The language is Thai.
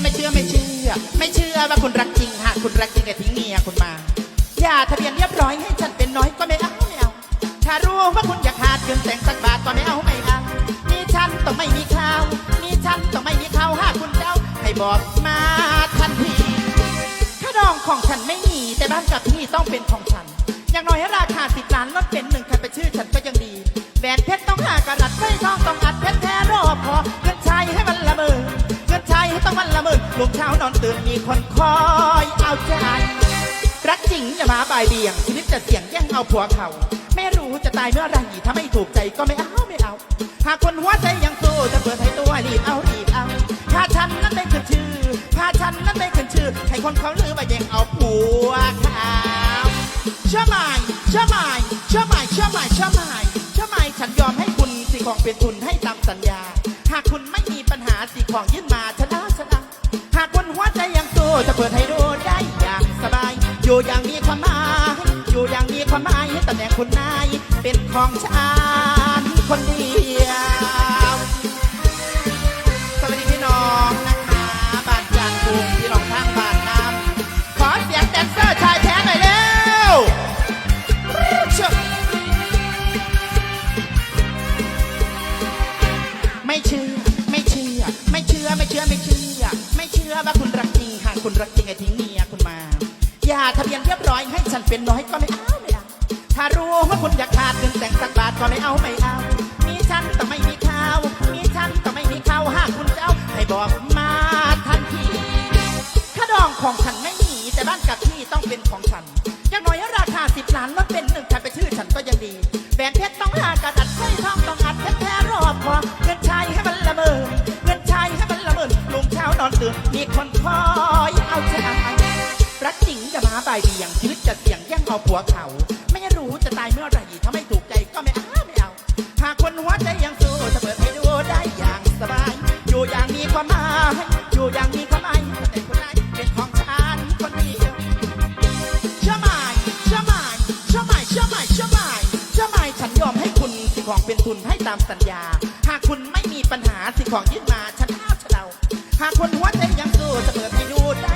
่อไม่เชื่อ ไม่เชื่อว่าคุณรักจริงหากคุณรักจริงก็ทิ้งเมียคุณมาอย่าทะเบียนเรียบร้อยให้ฉันเป็นน้อยก็ไม่เอาไม่เอาถ้ารู้ว่าคุณอยากขาดเงินแต่งสักบาทก็ไม่เอาไม่เอานี่ฉันต้องไม่มีข้าวนี่ฉันต้องไม่มีข้าวหากคุณเจ้าให้บอกมาทันทีถ้าดองของฉันไม่มีแต่บ้านกับที่ต้องเป็นของฉัน อย่างน้อยราคาสิบล้านลดเป็นหนึ่งคันไปชื่อฉันก็ยังดีันละเมอลุงเช้านอนตื่นมีคนคอยเอาใจรักจริงอย่ามาบ่ายเบี่ยงชีวิตจะเสี่ยงแย่งเอาผัวเขา ไม่รู้จะตายเมื่อไหรถ้าไม่ถูกใจก็ไม่เอาไม่เอา หากคนหัวใจยังสู้จะเปิดให้ตัวรีบเอารีบเอาถ้าฉันนั้นไม่ขึ้นชื่อถ้าฉันนั้นไม่ขึ้นชื่อให้คนเขาลือมาแย่งเอาผัวเขาเชื่อไหมเชื่อไหมเชื่อไหมเชื่อไหมเชื่อไหมเชื่อไหมฉันยอมให้คุณสิ่งของเป็นทุนให้ตามสัญญา หากคุณไม่มีปัญหาสิ่งของยื่นมาชนะชนะหากคน จยังสู้จะเปิดให้ดูได้อย่างสบาย อยู่อย่างมีความหมาย อยู่อย่างมีความหมายให้ตำแหน่งคุณนาย เป็นของฉันคนเดียว สวัสดีพี่น้องนะคะบ้านจานกรุงพี่น้องทางบ้านน้ำขอเสียงแดนเซอร์ชายแท้หน่อยเร็วเชื่อไม่เชื่อ ไม่เชื่อ ไม่เชื่อ ไม่เชื่อ ไม่เชื่อ ชื่อว่าคุณรักจริงหากคุณรักจริงไอ้ทิ้งเมียคุณมา อย่าทะเบียนเรียบร้อยให้ฉันเป็นน้อยก็ไม่เอาไม่เอาถ้ารู้ว่าคุณอยากขาดเงินแต่งสักบาทก็ไม่เอาไม่เอา มีฉันแต้องไม่มีข้าวมีฉันแต้องไม่มีข้าวหากคุณจะเจ้าให้บอกมาทันทีค่าดองของฉันไม่มีแต่บ้านกับที่ต้องเป็นของฉันอย่างน้อยราคาสิบล้านลดเป็นหนึ่ง เอาผัวเขา ไม่รู้จะตายเมื่อไหร่ถ้าไม่ถูกใจก็ไม่เอาไม่เอา หากคนหัวใจยังสู้จะเปิดให้ดูได้อย่างสบาย อยู่อย่างมีความหมายอยู่อย่างมีความหมายแต่คนไหนเป็นของฉันคนเดียวเชื่อไหมเชื่อไหมเชื่อไหมเชื่อไหมเชื่อไหมเชื่อไหมฉันยอมให้คุณสิ่งของเป็นทุนให้ตามสัญญา หากคุณไม่มีปัญหาสิ่งของยื่นมาฉันเอาฉันเอาหากคนหัวใจยังสู้จะเปิดให้ดูได้